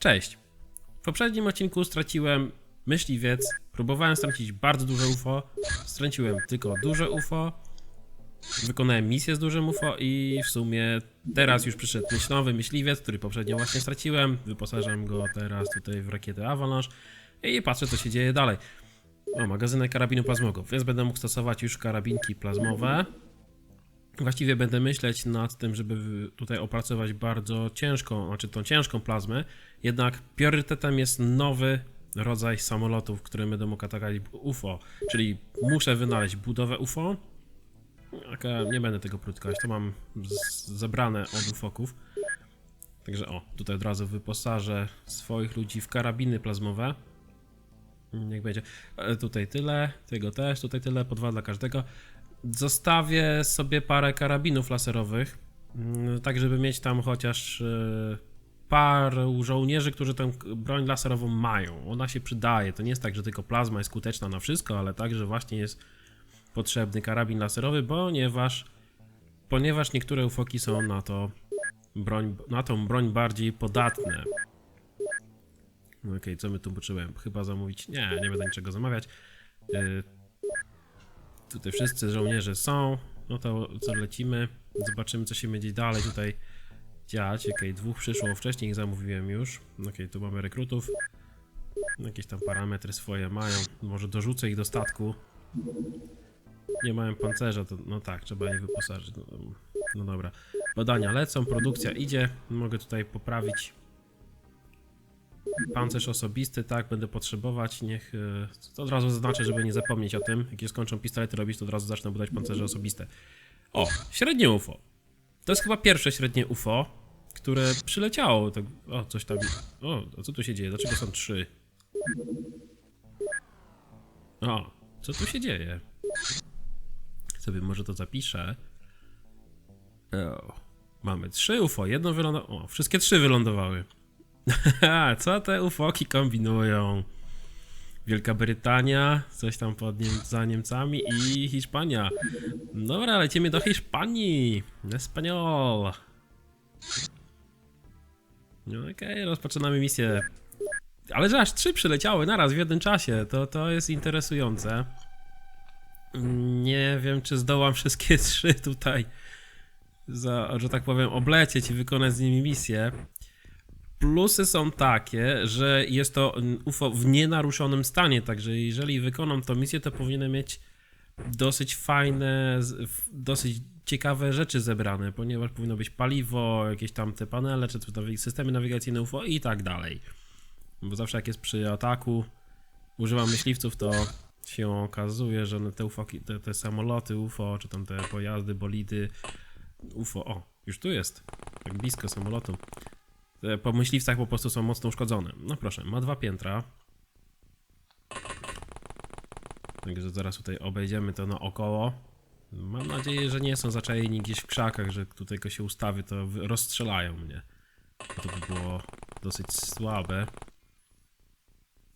Cześć. W poprzednim odcinku straciłem myśliwiec, próbowałem stracić bardzo duże UFO, straciłem tylko duże UFO, wykonałem misję z dużym UFO i w sumie teraz już przyszedł myślowy myśliwiec, który poprzednio właśnie straciłem, wyposażam go teraz tutaj w rakietę Avalanche i patrzę co się dzieje dalej. O, magazynek karabinu plazmowego, więc będę mógł stosować już karabinki plazmowe. Właściwie będę myśleć nad tym, żeby tutaj opracować bardzo ciężką, znaczy tą ciężką plazmę, jednak priorytetem jest nowy rodzaj samolotów, który będę mógł atakować UFO, czyli muszę wynaleźć budowę UFO. Tak, e, nie będę tego plutkować, to mam zebrane od UFOków. Także o, tutaj od razu wyposażę swoich ludzi w karabiny plazmowe. Niech będzie. E, Tutaj tyle, tego też, tutaj tyle, po dwa dla każdego. Zostawię sobie parę karabinów laserowych, mm, tak żeby mieć tam chociaż e, paru żołnierzy, którzy tę broń laserową mają. Ona się przydaje. To nie jest tak, że tylko plazma jest skuteczna na wszystko, ale także właśnie jest potrzebny karabin laserowy, ponieważ ponieważ niektóre ufoki są na to broń, na tą broń bardziej podatne. Okej, co my tu potrzebujemy? Chyba zamówić. Nie, nie będę niczego zamawiać. Yy, Tutaj wszyscy żołnierze są. No to co lecimy. Zobaczymy, co się będzie dalej tutaj dziać. Okej, dwóch przyszło wcześniej, zamówiłem już. Okej, tu mamy rekrutów. Jakieś tam parametry swoje mają. Może dorzucę ich do statku. Nie mają pancerza, to no tak, trzeba je wyposażyć. No, no dobra. Badania lecą, produkcja idzie. Mogę tutaj poprawić Pancerz osobisty, tak, będę potrzebować. Niech. e, To od razu zaznaczę, żeby nie zapomnieć o tym. Jak już skończą pistolety robić, to od razu zacznę budować pancerze osobiste. O, średnie UFO. To jest chyba pierwsze średnie UFO, które przyleciało. Tak, o, coś tam. O, co tu się dzieje? Dlaczego są trzy? O, co tu się dzieje? Sobie może to zapiszę. O, mamy trzy UFO, jedno wylądowało. O, wszystkie trzy wylądowały. Co te ufoki kombinują? Wielka Brytania, coś tam pod za Niemcami i Hiszpania. Dobra, lecimy do Hiszpanii. Espaniol. No okej, rozpoczynamy misję. Ale że aż trzy przyleciały naraz w jednym czasie, to, to jest interesujące. Nie wiem, czy zdołam wszystkie trzy tutaj, za, że tak powiem, oblecieć i wykonać z nimi misję. Plusy są takie, że jest to UFO w nienaruszonym stanie, także jeżeli wykonam tą misję, to powinienem mieć dosyć fajne, dosyć ciekawe rzeczy zebrane, ponieważ powinno być paliwo, jakieś tam te panele, czy systemy nawigacyjne UFO i tak dalej. Bo zawsze jak jest przy ataku, używam myśliwców, to się okazuje, że te UFO, te, te samoloty UFO, czy tam te pojazdy, bolidy UFO, o, już tu jest, tak blisko samolotu. Te po myśliwcach po prostu są mocno uszkodzone. No proszę, ma dwa piętra. Także zaraz tutaj obejdziemy to naokoło. Mam nadzieję, że nie są zaczajeni gdzieś w krzakach, że tutaj go się ustawi, to rozstrzelają mnie. To by było dosyć słabe.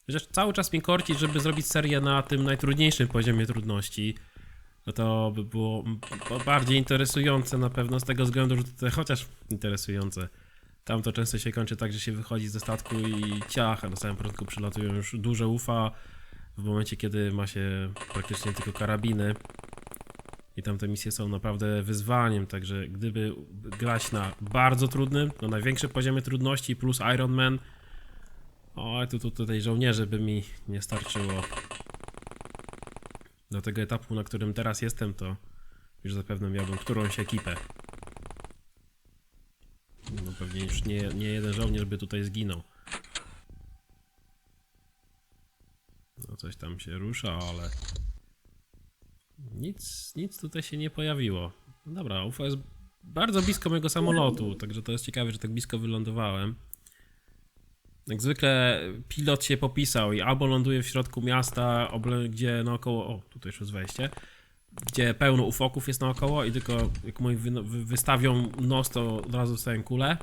Chociaż cały czas mnie korci, żeby zrobić serię na tym najtrudniejszym poziomie trudności. No to by było bardziej interesujące na pewno z tego względu, że to chociaż interesujące. Tam to często się kończy tak, że się wychodzi ze statku i ciach, a na samym początku przylatują już duże ufa w momencie, kiedy ma się praktycznie tylko karabiny. I tam te misje są naprawdę wyzwaniem, także gdyby grać na bardzo trudnym, na największym poziomie trudności plus Iron Man, o, tu, tu tutaj żołnierzy by mi nie starczyło. Do tego etapu, na którym teraz jestem, to już zapewne miałbym którąś ekipę. Pewnie już nie, nie jeden żołnierz by tutaj zginął. No coś tam się rusza, ale... Nic, nic tutaj się nie pojawiło. No dobra, UFO jest bardzo blisko mojego samolotu, także to jest ciekawe, że tak blisko wylądowałem. Jak zwykle pilot się popisał i albo ląduje w środku miasta, gdzie naokoło... O, tutaj już jest wejście gdzie pełno ufoków jest naokoło i tylko jak moi wy, wy, wystawią nos, to od razu dostaję kulę.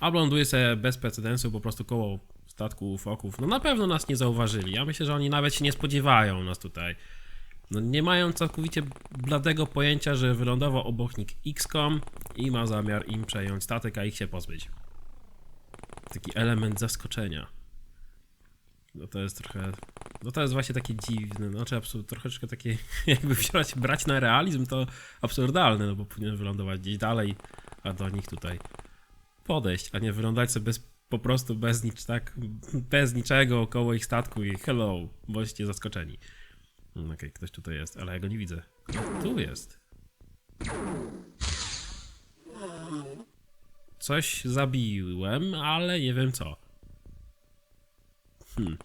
Albo ląduje sobie bez precedensu po prostu koło statku ufoków. No na pewno nas nie zauważyli. Ja myślę, że oni nawet się nie spodziewają nas tutaj. No nie mają całkowicie bladego pojęcia, że wylądował obok nich XCOM i ma zamiar im przejąć statek, a ich się pozbyć. taki element zaskoczenia. No to jest trochę. No to jest właśnie takie dziwne. Znaczy absurd, troszeczkę takie, jakby wziąć, brać na realizm, to absurdalne, no bo powinien wylądować gdzieś dalej, a do nich tutaj podejść, a nie wylądać sobie bez, po prostu bez nic, tak, bez niczego około ich statku i hello, bądźcie zaskoczeni. Mm, Okej, ktoś tutaj jest, ale ja go nie widzę. Tu jest. Coś zabiłem, ale nie wiem co. Hmm.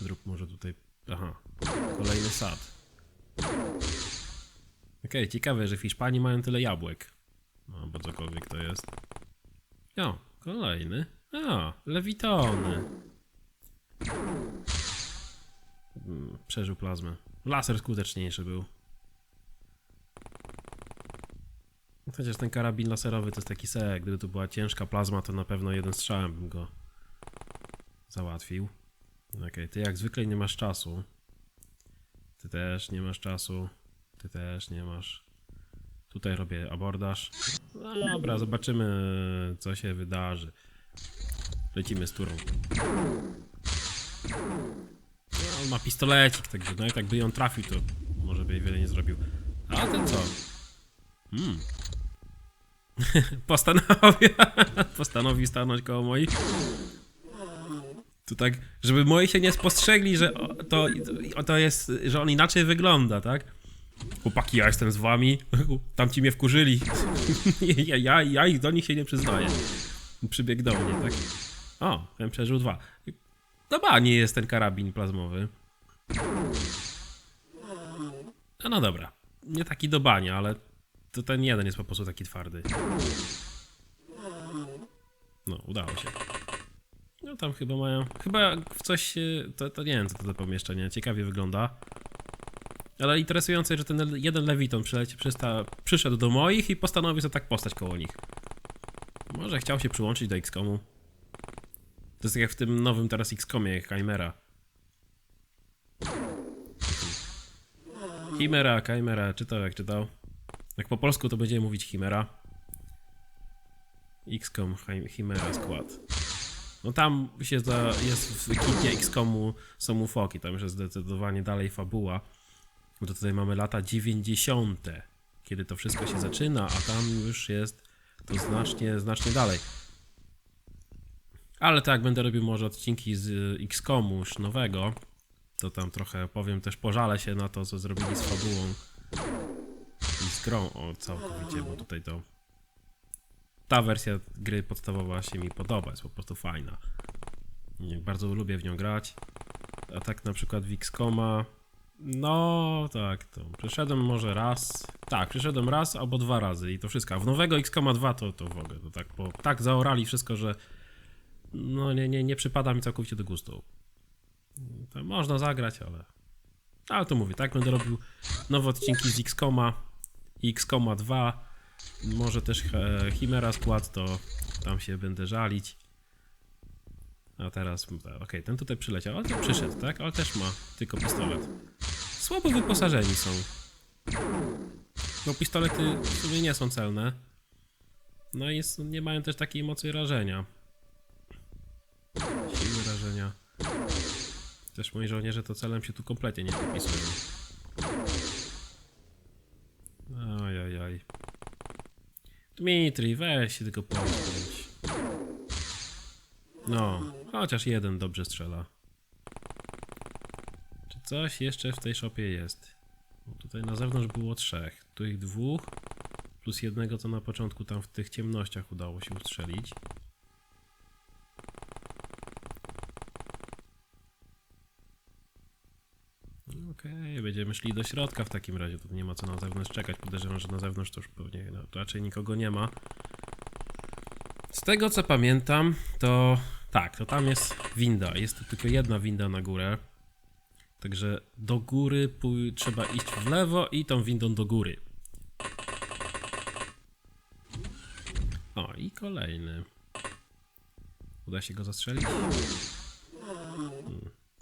Zrób może tutaj. Aha, kolejny sad. Okej, ciekawe, że w Hiszpanii mają tyle jabłek. No, bo cokolwiek to jest. O, kolejny. A, lewitony. Mm, Przeżył plazmę. Laser skuteczniejszy był. Chociaż ten karabin laserowy to jest taki se, gdyby to była ciężka plazma, to na pewno jeden strzałem bym go załatwił. Okej, ty jak zwykle nie masz czasu. Ty też nie masz czasu. Ty też nie masz. Tutaj robię abordaż. No dobra, zobaczymy co się wydarzy. Lecimy z turą. No, on ma pistolecik, także no i tak by ją trafił, to może by wiele nie zrobił. A ten co? Hmm. Postanowił, postanowił stanąć koło moich. Tak, żeby moi się nie spostrzegli, że to, to jest, że on inaczej wygląda, tak? Chłopaki, ja jestem z wami, tamci mnie wkurzyli. ja, ja, ja ich do nich się nie przyznaję. Przybiegł do mnie, tak? O, ten przeżył dwa. Dobra, nie jest ten karabin plazmowy. No, no dobra. Nie taki do bania, ale to ten jeden jest po prostu taki twardy. No, udało się. No tam chyba mają. Chyba w coś. To, to nie wiem, co to za pomieszczenie. Ciekawie wygląda. Ale interesujące, że ten jeden lewiton przyleci, przyszedł do moich i postanowił sobie tak postać koło nich. Może chciał się przyłączyć do XCOMu. To jest tak jak w tym nowym teraz XCOMie Chimera. Chimera, Chimera, czytał jak czytał. Jak po polsku to będziemy mówić Chimera. XCOM Chim- Chimera Squad. No tam się za, jest w ekipie XCOMu są ufoki, tam już jest zdecydowanie dalej fabuła. Bo to tutaj mamy lata 90. Kiedy to wszystko się zaczyna, a tam już jest to znacznie, znacznie dalej. Ale tak, będę robił może odcinki z y, XCOMu już nowego. To tam trochę powiem, też pożalę się na to, co zrobili z fabułą i z grą o całkowicie, bo tutaj to ta wersja gry podstawowa się mi podoba, jest po prostu fajna. Bardzo lubię w nią grać. A tak na przykład w no tak, to przeszedłem może raz. Tak, przeszedłem raz albo dwa razy i to wszystko. A w nowego XCOMa 2 to, to w ogóle, to tak, bo tak zaorali wszystko, że no nie, nie, nie przypada mi całkowicie do gustu. To można zagrać, ale. Ale to mówię, tak będę robił nowe odcinki z XCOMa XCOMa 2. Może też e, Chimera skład, to tam się będę żalić. A teraz, okej, ten tutaj przyleciał, ale przyszedł, tak? Ale też ma tylko pistolet. Słabo wyposażeni są. No pistolety w sumie nie są celne. No i nie mają też takiej mocy rażenia. Siły rażenia. Też moi żołnierze to celem się tu kompletnie nie popisują. Dmitri, weź się tylko pomóc. No, chociaż jeden dobrze strzela. Czy coś jeszcze w tej szopie jest? Bo tutaj na zewnątrz było trzech. Tu ich dwóch. Plus jednego, co na początku tam w tych ciemnościach udało się ustrzelić. No Będziemy szli do środka w takim razie. Tu nie ma co na zewnątrz czekać. Podejrzewam, że na zewnątrz to już pewnie no, raczej nikogo nie ma. Z tego co pamiętam, to tak, to tam jest winda. Jest tu tylko jedna winda na górę. Także do góry trzeba iść w lewo i tą windą do góry. O, i kolejny. Uda się go zastrzelić? Hmm,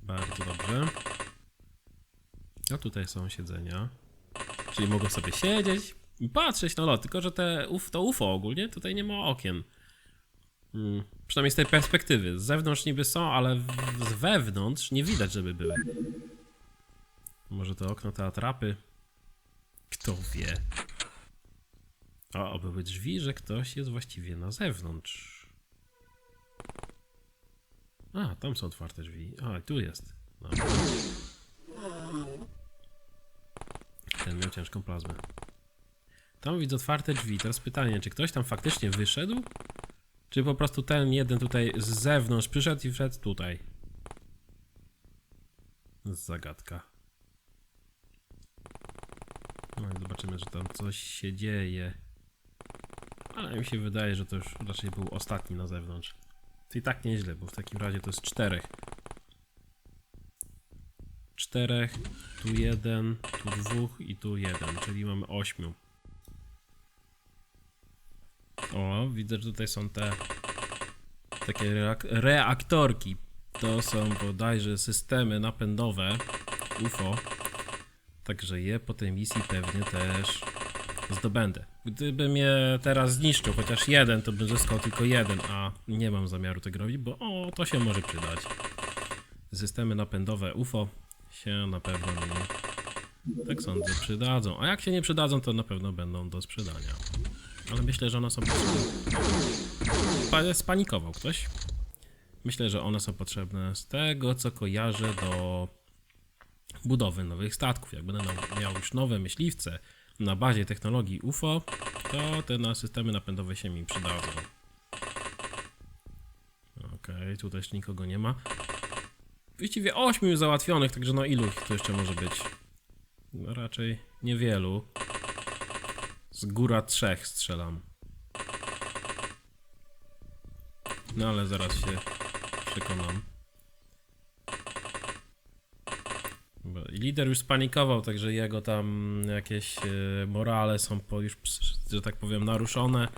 bardzo dobrze. A tutaj są siedzenia. Czyli mogą sobie siedzieć i patrzeć na lot. Tylko, że te to UFO ogólnie tutaj nie ma okien. Hmm. Przynajmniej z tej perspektywy. Z zewnątrz niby są, ale w- z wewnątrz nie widać, żeby były. Może to okno, te atrapy? Kto wie? O, były drzwi, że ktoś jest właściwie na zewnątrz. A, tam są otwarte drzwi. A, tu jest. Dobra. Ten miał ciężką plazmę. Tam widzę otwarte drzwi. Teraz pytanie, czy ktoś tam faktycznie wyszedł? Czy po prostu ten jeden tutaj z zewnątrz przyszedł i wszedł tutaj? Zagadka. No i zobaczymy, że tam coś się dzieje. Ale mi się wydaje, że to już raczej był ostatni na zewnątrz. To i tak nieźle, bo w takim razie to jest czterech. Czterech, tu jeden, tu dwóch i tu jeden, czyli mamy ośmiu. O, widzę, że tutaj są te takie reak- reaktorki. To są bodajże systemy napędowe UFO. Także je po tej misji pewnie też zdobędę. Gdybym je teraz zniszczył, chociaż jeden, to bym zyskał tylko jeden, a nie mam zamiaru tego robić, bo o, to się może przydać. Systemy napędowe UFO się na pewno mi, tak sądzę, przydadzą. A jak się nie przydadzą, to na pewno będą do sprzedania. Ale myślę, że one są potrzebne. Pa- Spanikował ktoś. Myślę, że one są potrzebne z tego, co kojarzę do budowy nowych statków. Jak będę miał- już nowe myśliwce na bazie technologii UFO, to te na systemy napędowe się mi przydadzą. Okej, tu też nikogo nie ma. Właściwie 8 już załatwionych, także no ilu tu jeszcze może być? No raczej niewielu. Z góra trzech strzelam. No ale zaraz się przekonam. Bo Lider już spanikował, także jego tam jakieś e, morale są po już, że tak powiem, naruszone.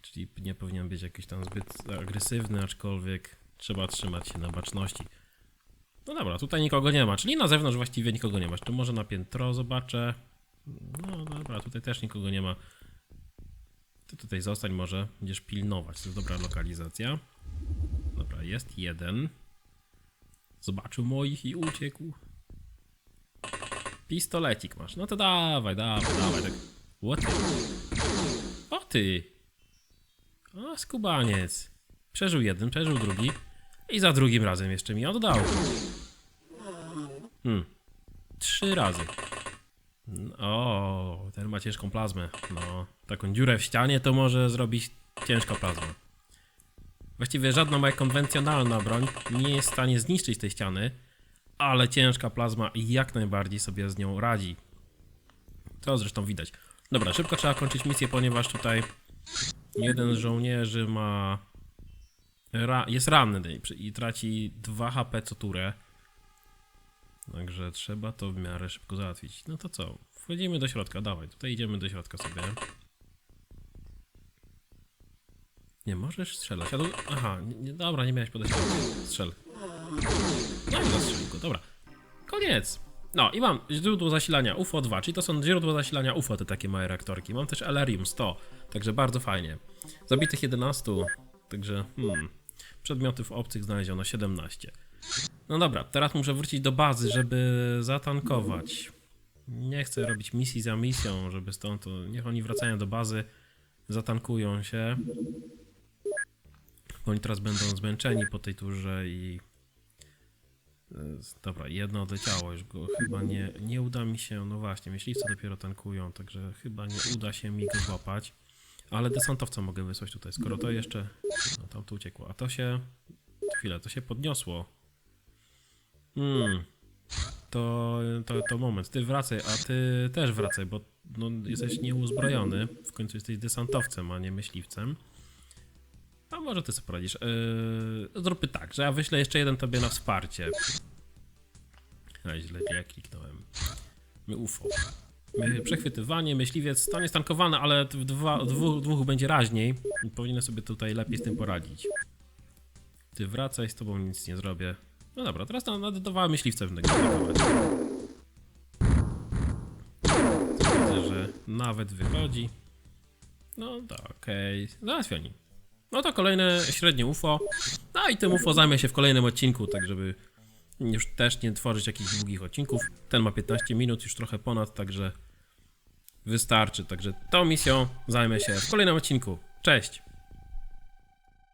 Czyli nie powinien być jakiś tam zbyt agresywny, aczkolwiek trzeba trzymać się na baczności. No dobra, tutaj nikogo nie ma, czyli na zewnątrz właściwie nikogo nie ma. Tu może na piętro zobaczę. No dobra, tutaj też nikogo nie ma. Ty tutaj zostań może, będziesz pilnować, to jest dobra lokalizacja. Dobra, jest jeden. Zobaczył moich i uciekł. Pistolecik masz, no to dawaj, dawaj, dawaj. Tak. What? O ty! O, skubaniec. Przeżył jeden, przeżył drugi. I za drugim razem jeszcze mi oddał. Hmm. Trzy razy. O, ten ma ciężką plazmę. No, taką dziurę w ścianie to może zrobić ciężka plazma. Właściwie żadna moja konwencjonalna broń nie jest w stanie zniszczyć tej ściany, ale ciężka plazma jak najbardziej sobie z nią radzi. To zresztą widać. Dobra, szybko trzeba kończyć misję, ponieważ tutaj jeden z żołnierzy ma... Ra... jest ranny i traci 2 HP co turę. Także trzeba to w miarę szybko załatwić. No to co? Wchodzimy do środka, dawaj. Tutaj idziemy do środka sobie. Nie możesz strzelać. A tu... Aha, nie, dobra, nie miałeś podejść. Strzel. No i zastrzelił go, dobra. Koniec. No i mam źródło zasilania UFO 2, czyli to są źródła zasilania UFO, te takie małe reaktorki. Mam też Elerium 100, także bardzo fajnie. Zabitych 11, także hmm. Przedmiotów obcych znaleziono 17. No dobra, teraz muszę wrócić do bazy, żeby zatankować. Nie chcę robić misji za misją, żeby stąd to... Niech oni wracają do bazy, zatankują się. Bo oni teraz będą zmęczeni po tej turze i... e, Dobra, jedno odleciało, już go chyba nie, nie uda mi się, no właśnie, myśliwce dopiero tankują, także chyba nie uda się mi go złapać. Ale desantowca mogę wysłać tutaj, skoro to jeszcze... No tam tu uciekło, a to się... Chwilę, to się podniosło. Hmm. To, to, to moment, ty wracaj, a ty też wracaj, bo no, jesteś nieuzbrojony. W końcu jesteś desantowcem, a nie myśliwcem. A może ty sobie poradzisz. Yy, zróbmy tak, że ja wyślę jeszcze jeden tobie na wsparcie. A źle ja kliknąłem. My UFO. E, przechwytywanie, myśliwiec, stan jest tankowany, ale w dwa, dwóch, dwóch będzie raźniej. Powinienem sobie tutaj lepiej z tym poradzić. Ty wracaj, z tobą nic nie zrobię. No dobra, teraz nadodawałem myśliwce tak w negatywach. Widzę, że nawet wychodzi. No tak, okej, okay. załatwioni. No to kolejne średnie UFO. No i tym UFO zajmę się w kolejnym odcinku, tak żeby już też nie tworzyć jakichś długich odcinków. Ten ma 15 minut, już trochę ponad, także wystarczy. Także tą misją zajmę się w kolejnym odcinku. Cześć!